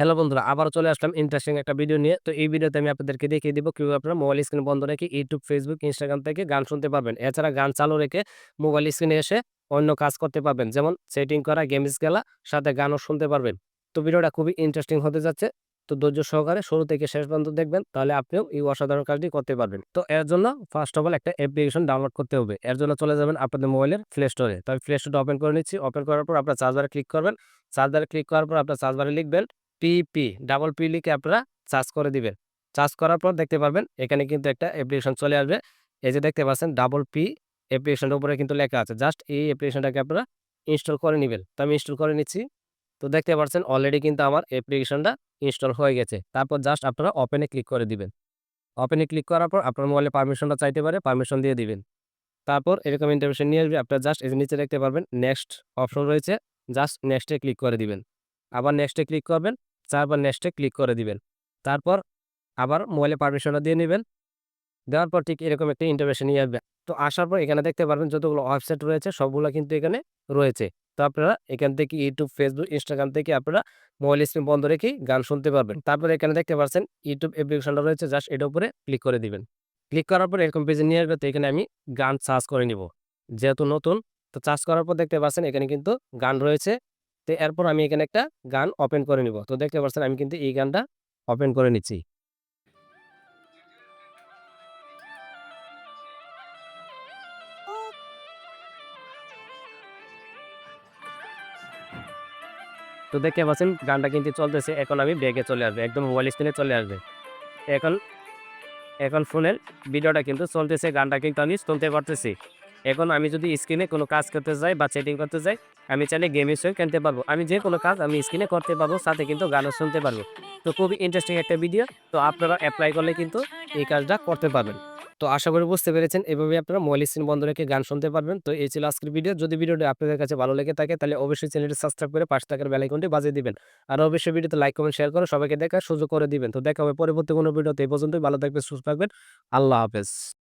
Hello বন্ধুরা, আবারও চলে আসলাম ইন্টারেস্টিং একটা ভিডিও নিয়ে। তো এই ভিডিওতে আমি আপনাদেরকে দেখিয়ে দিব কীভাবে আপনারা মোবাইল স্ক্রিন বন্ধ রেখে ইউটিউব ফেসবুক ইনস্টাগ্রাম থেকে গান শুনতে পারবেন। এছাড়া গান চালু রেখে মোবাইল স্ক্রিনে এসে অন্য কাজ করতে পারবেন। যেমন সেটিং করা গেমস খেলা, সাথে গানও শুনতে পারবেন। তো ভিডিওটা খুবই ইন্টারেস্টিং হতে যাচ্ছে। তো ধৈর্য সহকারে শুরু থেকে শেষ পর্যন্ত দেখবেন, তাহলে আপনিও এই অসাধারণ কাজটি করতে পারবেন। তো এর জন্য ফার্স্ট অফ অল একটা অ্যাপ্লিকেশন ডাউনলোড করতে হবে। এর জন্য চলে যাবেন আপনাদের মোবাইলের প্লে স্টোরে তো আমি প্লে স্টোরটা ওপেন করে নিচ্ছি। ওপেন করার পর আপনার চার্জারে ক্লিক করবেন। চার্জারে ক্লিক করার পর আপনার চার্জারে লিখবেন পিপি ডাবল পি লিখে আপনারা চার্জ করে দিবেন। চার্জ করার পর দেখতে পারবেন, এখানে কিন্তু একটা অ্যাপ্লিকেশন চলে আসবে। এই যে দেখতে পাচ্ছেন ডাবল পি অ্যাপ্লিকেশনের উপরে কিন্তু লেখা আছে। জাস্ট এই অ্যাপ্লিকেশনটাকে আপনারা ইনস্টল করে নেবেন। তো আমি ইনস্টল করে নিচ্ছি। তো দেখতে পাচ্ছেন অলরেডি কিন্তু আমার অ্যাপ্লিকেশনটা ইনস্টল হয়ে গেছে। তারপর জাস্ট আপনারা ওপেনে ক্লিক করে দিবেন। ওপেনে ক্লিক করার পর আপনার মোবাইলে পারমিশনটা চাইতে পারে পারমিশন দিয়ে দিবেন। তারপর এরকম ইন্টারভিউশন নিয়ে আসবে। আপনারা জাস্ট এর নিচে দেখতে পারবেন নেক্সট অপশন রয়েছে। জাস্ট নেক্সটে ক্লিক করে দিবেন। আবার নেক্সটে ক্লিক করবেন। চারবার নেক্সটে ক্লিক করে দিবেন। তারপর আবার মোবাইলে পারমিশনটা দিয়ে নেবেন। দেওয়ার পর ঠিক এরকম একটা ইন্টারভেশন নিয়ে আসবে তো আসার পর এখানে দেখতে পারবেন যতগুলো ওয়েবসাইট রয়েছে, সবগুলো কিন্তু এখানে রয়েছে। তো আপনারা এখান থেকে ইউটিউব ফেসবুক ইনস্টাগ্রাম থেকে আপনারা মোবাইল স্ক্রিন বন্ধ রেখেই গান শুনতে পারবেন। তারপরে এখানে দেখতে পাচ্ছেন ইউটিউব অ্যাপ্লিকেশনটা রয়েছে জাস্ট এটার উপরে ক্লিক করে দিবেন। ক্লিক করার পর এরকম পেজে নিয়ে আসবে তো এখানে আমি গান সার্চ করে নিব। যেহেতু নতুন, তো চার্জ করার পর দেখতে পাচ্ছেন এখানে কিন্তু গান রয়েছে। তো এরপর আমি এখানে একটা গান ওপেন করে নিব। তো দেখতে পাচ্ছেন আমি কিন্তু এই গানটা ওপেন করে নিচ্ছি। তো দেখতে পাচ্ছেন গানটা কিন্তু চলতেছে, এখন আমি ব্যাগে চলে আসবে, একদম মোবাইল স্ক্রিনে চলে আসবে। এখন এখন ফোনের ভিডিওটা কিন্তু চলতেছে, গানটা কিন্তু আমি শুনতে পারতেছি। এখন আমি যদি স্ক্রিনে কোনো কাজ করতে যাই বা সেটিং করতে যাই, আমি চাইলে গেমের সঙ্গে কিনতে পারব। আমি যে কোনো কাজ আমি স্ক্রিনে করতে পারব, সাথে কিন্তু গানও শুনতে পারব। তো খুবই ইন্টারেস্টিং একটা ভিডিও তো আপনারা অ্যাপ্লাই করলে কিন্তু এই কাজটা করতে পারবেন। তো আশা করি বুঝতে পেরেছেন এভাবে আপনারা মোবাইল স্ক্রিন বন্ধ রেখে গান শুনতে পারবেন। তো এই ছিল আজকের ভিডিও যদি ভিডিওটি আপনাদের কাছে ভালো লেগে থাকে, তাহলে অবশ্যই চ্যানেলটি সাবস্ক্রাইব করে পাশে থাকার বেলাইকনটি বাজিয়ে দিবেন। আর অবশ্যই ভিডিওতে লাইক কমেন্ট শেয়ার করে সবাইকে দেখার সুযোগ করে দিবেন। তো দেখা হবে পরবর্তী কোনো ভিডিওতে এই পর্যন্তই, ভালো থাকবেন, সুস্থ থাকবেন। আল্লাহ হাফেজ।